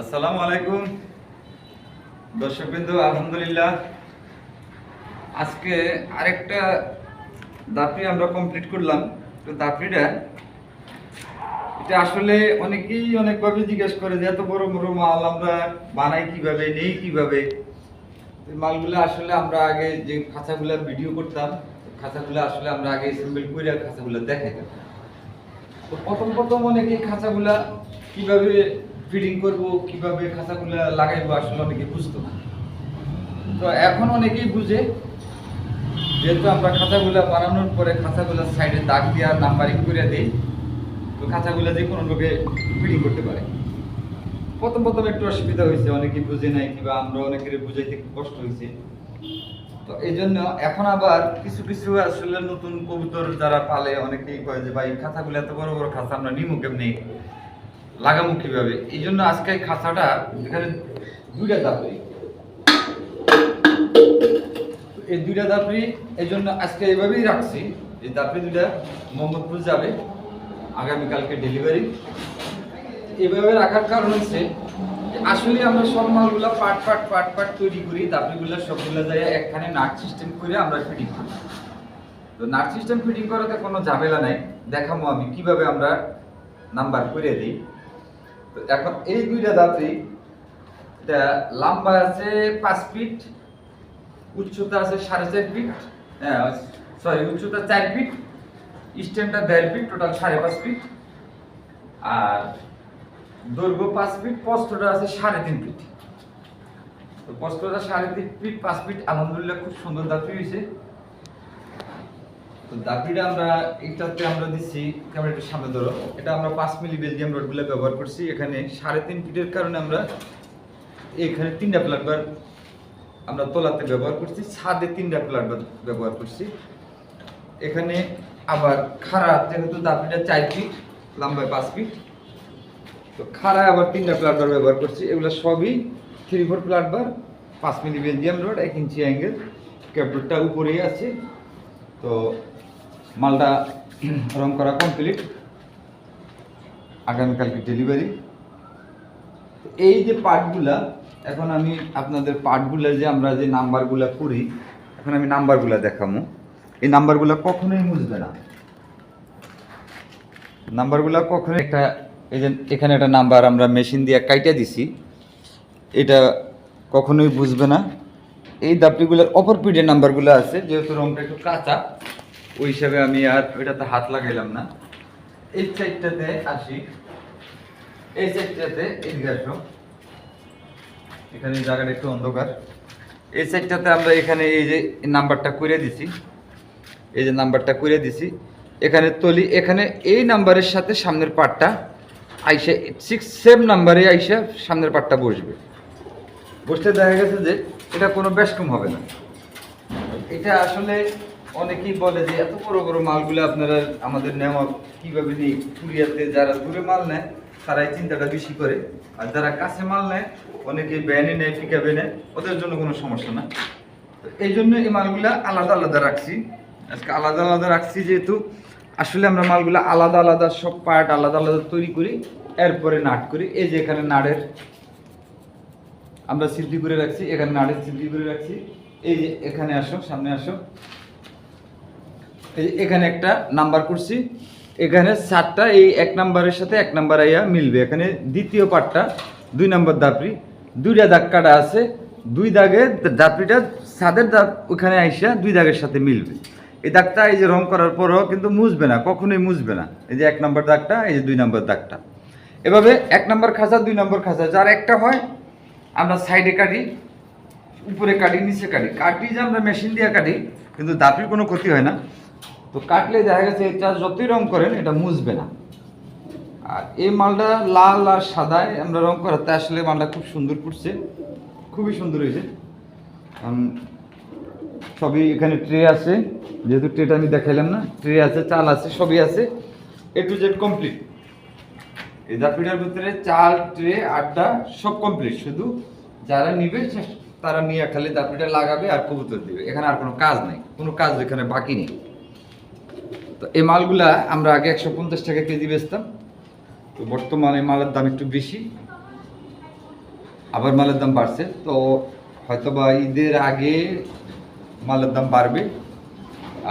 আসসালামু আলাইকুম। দর্শকবৃন্দ, আলহামদুলিল্লাহ। আজকে আরেকটা দাপড়ি আমরা কমপ্লিট করলাম। তো দাপড়িটা, এটা আসলে অনেকেই অনেকভাবে জিজ্ঞেস করে যে, এত বড় বড় মাল আমরা বানাই কীভাবে, নেই কীভাবে? মালগুলো আসলে আমরা আগে যে খাঁচাগুলো ভিডিও করতাম, খাঁচাগুলো আসলে আমরা আগে অ্যাসেম্বল করে খাঁচাগুলো দেখাইতাম। তো প্রথম প্রথম অনেকে খাঁচাগুলা কীভাবে ফিডিং করব, কীভাবে খাঁচাগুলা লাগাইবো আসলে অনেকে বুঝতো তো এখন অনেকেই বুঝে, যেহেতু আমরা খাঁচাগুলা বানানোর পরে খাঁচাগুলা সাইডে দাগ দিয়া নাম্বারিং করে দিই, তো খাঁচাগুলা যে কোনো লোকে ফিডিং করতে পারে। প্রথম প্রথম একটু অসুবিধা হয়েছে অনেকে বুঝে নাই, কিংবা আমরা অনেকের বুঝাইতে কষ্ট হয়েছে। তো এই জন্য এখন আবার কিছু কিছু আসলে নতুন কবুতর যারা পালে, অনেকেই কয় যে, ভাই, খাঁচাগুলো এত বড় বড় খাঁচা, আমরা নিমু কেমনি? লাগামু কীভাবে? এই জন্য আজকে খাঁচাটা এখানে দুইটা দাপড়ি। এই দুইটা দাপড়ি, এই জন্য আজকে এইভাবেই রাখছি। এই দাপড়ি দুইটা মোহাম্মদপুর যাবে, আগামীকালকে ডেলিভারি। এভাবে রাখার কারণ হচ্ছে আসলে আমরা সব মালগুলো পাট পাট পাট পাট তৈরি করি, দাপড়িগুলো সবগুলো যায় একখানে নাট সিস্টেম করে আমরা ফিটিং করি। তো নাট সিস্টেম ফিটিং করাতে কোনো ঝামেলা নাই দেখাবো আমি কীভাবে আমরা নাম্বার করে দিই। এখন এই দুইটা দাঁতই এটা লম্বা আছে পাঁচ ফিট উচ্চতা আছে সাড়ে চার ফিট হ্যাঁ সরি উচ্চতা চার ফিট স্ট্যান্ডটা দেড় ফিট টোটাল সাড়ে পাঁচ ফিট আর দৈর্ঘ্য পাঁচ ফিট প্রস্থটা আছে সাড়ে তিন ফিট তো প্রস্থটা সাড়ে তিন ফিট পাঁচ ফিট আলহামদুলিল্লাহ খুব সুন্দর দাঁতি হয়েছে। তো দাপিটা আমরা এইটাতে আমরা দিচ্ছি ক্যামেরা একটু সামনে ধরো। এটা আমরা পাঁচ মিলি বেলজিয়াম রডগুলো ব্যবহার করছি। এখানে সাড়ে তিন ফিটের কারণে আমরা এখানে তিনটা প্লাটবার আমরা তোলাতে ব্যবহার করছি, ছাদে তিনটা প্লাটবার ব্যবহার করছি। এখানে আবার খাড়া, যেহেতু দাপিটা চার ফিট, লম্বায় পাঁচ ফিট, তো খাড়ায় আবার তিনটা প্লাটবার ব্যবহার করছি। এগুলো সবই থ্রি ফোর প্লাটবার, পাঁচ মিলি বেলজিয়াম রড, এক ইঞ্চি অ্যাঙ্গেল ক্যাপটা উপরেই আছে। তো মালটা রং করা কমপ্লিট আগামীকালকে ডেলিভারি এই যে পার্টগুলা এখন আমি আপনাদের পার্টগুলা যে আমরা যে নাম্বারগুলা করি, এখন আমি নাম্বারগুলা দেখাবো এই নাম্বারগুলা কখনোই মুছবে না। নাম্বারগুলা কখনোই একটা, এই যে এখানে একটা নাম্বার আমরা মেশিন দিয়ে কাইটা দিছি, এটা কখনোই বুঝবে না। এই দাপটিগুলোর অপর পিঠের নাম্বারগুলো আছে, যেহেতু রংটা একটু কাঁচা। ওই হিসাবে আমি আর ওইটাতে হাত লাগাইলাম না। এই সাইডটাতে আসি। এই সাইডটাতে এদিকে আসো। এখানে জায়গাটা একটু অন্ধকার। এই সাইডটাতে আমরা এখানে এই যে নাম্বারটা করে দিছি। এই যে নাম্বারটা করে দিছি। এখানে তলি, এখানে এই নাম্বারের সাথে সামনের পাটটা আইসা সিক্স সেম নাম্বারে আইসা সামনের পাটটা বসবে। বসতে দেখা গেছে যে এটা কোনো বেশকম হবে না। এটা আসলে অনেকেই বলে যে এত বড় বড় মালগুলো আপনারা আমাদের নেওয়া কীভাবে নেই? কুরিয়াতে যারা দূরে মাল নেয়, তারাই চিন্তাটা বেশি করে। আর যারা কাছে মাল নেয়, অনেকে ব্যানে নেয় পিকাবে নেয়, ওদের জন্য কোনো সমস্যা না। তো এই জন্য এই মালগুলা আলাদা আলাদা রাখছি। আজকে আলাদা আলাদা রাখছি যেহেতু, আসলে আমরা মালগুলা আলাদা আলাদা সব পার্ট আলাদা আলাদা তৈরি করি, এরপরে নাট করি। এই যে এখানে নাড়ের আমরা সিদ্ধি করে রাখছি, এখানে নাড়ের সিদ্ধি করে রাখছি। এই যে এখানে আসো, সামনে আসো। এই এখানে একটা নাম্বার করছি। এখানে সাতটা, এই এক নাম্বারের সাথে এক নাম্বার আইয়া মিলবে। এখানে দ্বিতীয় পার্টটা দুই নাম্বার দাপড়ি। দুইটা দাগ কাটা আছে, দুই দাগে দাপড়িটা সাদের দাগ ওখানে আইসা দুই দাগের সাথে মিলবে। এই দাগটা এই যে রং করার পরও কিন্তু মুছবে না, কখনোই মুছবে না। এই যে এক নম্বর দাগটা, এই যে দুই নম্বর দাগটা। এভাবে এক নম্বর খাঁচা, দুই নম্বর খাঁচা। যার একটা হয়, আমরা সাইডে কাটি, উপরে কাটি, নিচে কাটি। কাটি যে আমরা মেশিন দিয়ে কাটি, কিন্তু দাপির কোনো ক্ষতি হয় না। তো কাটলে দেখা গেছে এটা যতই রং করেন, এটা মুছবে না। আর এই মালটা লাল আর সাদায় আমরা রং করাতে আসলে মালটা খুব সুন্দর করছে খুবই সুন্দর হয়েছে। সবই এখানে ট্রে আছে, যেহেতু ট্রেটা আমি দেখাইলাম না, ট্রে আছে, চাল আছে, সবই আছে। A to Z complete. এই দাপিটার ভিতরে চাল, ট্রে, আড্ডা, সব কমপ্লিট। শুধু যারা নিবে, তারা নিয়ে খালি দাপিটা লাগাবে আর কবুতর দিবে। এখানে আর কোনো কাজ নেই, কোনো কাজ এখানে বাকি নেই। তো এই মালগুলা আমরা আগে একশো পঞ্চাশ টাকা কেজি বেচতাম। তো বর্তমানে মালের দাম একটু বেশি, আবার মালের দাম বাড়ছে। তো হয়তো বা ঈদের আগে মালের দাম বাড়বে,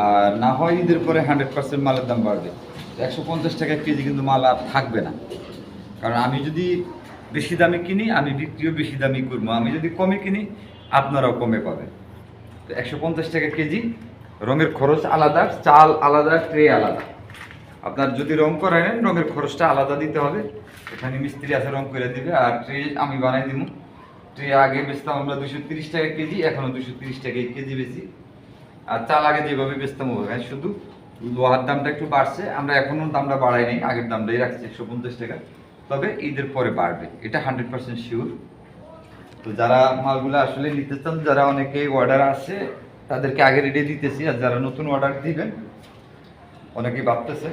আর না হয় ঈদের পরে হান্ড্রেড পার্সেন্ট মালের দাম বাড়বে। একশো পঞ্চাশ টাকা কেজি কিন্তু মাল আর থাকবে না। কারণ আমি যদি বেশি দামে কিনি, আমি বিক্রিও বেশি দামি করব। আমি যদি কমে কিনি, আপনারাও কমে পাবেন। তো একশো পঞ্চাশ টাকা কেজি রঙের খরচ আলাদা, চাল আলাদা, ট্রে আলাদা। আপনার যদি রং করেন, রঙের খরচটা আলাদা দিতে হবে। এখানে মিস্ত্রি আছে, রং করে দিবে। আর ট্রে আমি বানাই দিব ট্রে আগে বেচতাম আমরা দুশো তিরিশ টাকা কেজি এখনও দুশো তিরিশ টাকা কেজি বেশি আর চাল আগে যেভাবে বেচতাম ওভাবে। শুধু লোহার দামটা একটু বাড়ছে। আমরা এখনও দামটা বাড়াই নাই, আগের দামটাই রাখছি, একশো পঞ্চাশ টাকা। তবে ঈদের পরে বাড়বে। এটা হান্ড্রেড পার্সেন্ট শিওর। তো যারা মালগুলো আসলে নিতে চান, যারা অনেকে অর্ডার আছে তাদেরকে আগে রেডি দিতেছি, আর যারা নতুন অর্ডার দিবেন, অনেকেই ভাবতেছে,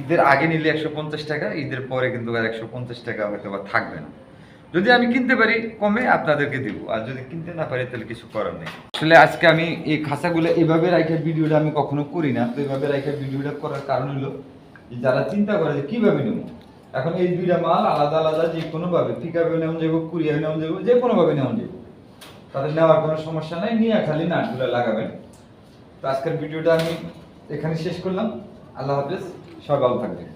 ঈদের আগে নিলে একশো পঞ্চাশ টাকা, ঈদের পরে কিন্তু আর একশো পঞ্চাশ টাকা হয়তো বা থাকবে না। যদি আমি কিনতে পারি, কমে আপনাদেরকে দিব, আর যদি কিনতে না পারি, তাহলে কিছু করার নেই। আসলে আজকে আমি এই খাঁচাগুলো এইভাবে রাখে ভিডিওটা আমি কখনো করি না। তো এইভাবে রাখে ভিডিওটা করার কারণ হলো যে যারা চিন্তা করে যে কীভাবে নেব, এখন এই দুইটা মাল আলাদা আলাদা, যে কোনোভাবে পিকআপে নেওয়া যাব কুরিয়ারে নেওয়া যাব, যে কোনোভাবে নেওয়া যাব। তাদের নেওয়ার কোনো সমস্যা নাই, নিয়ে খালি নাটগুলো লাগাবেন। তো আজকের ভিডিওটা আমি এখানে শেষ করলাম। আল্লাহ হাফিজ, সবাই ভালো থাকবেন।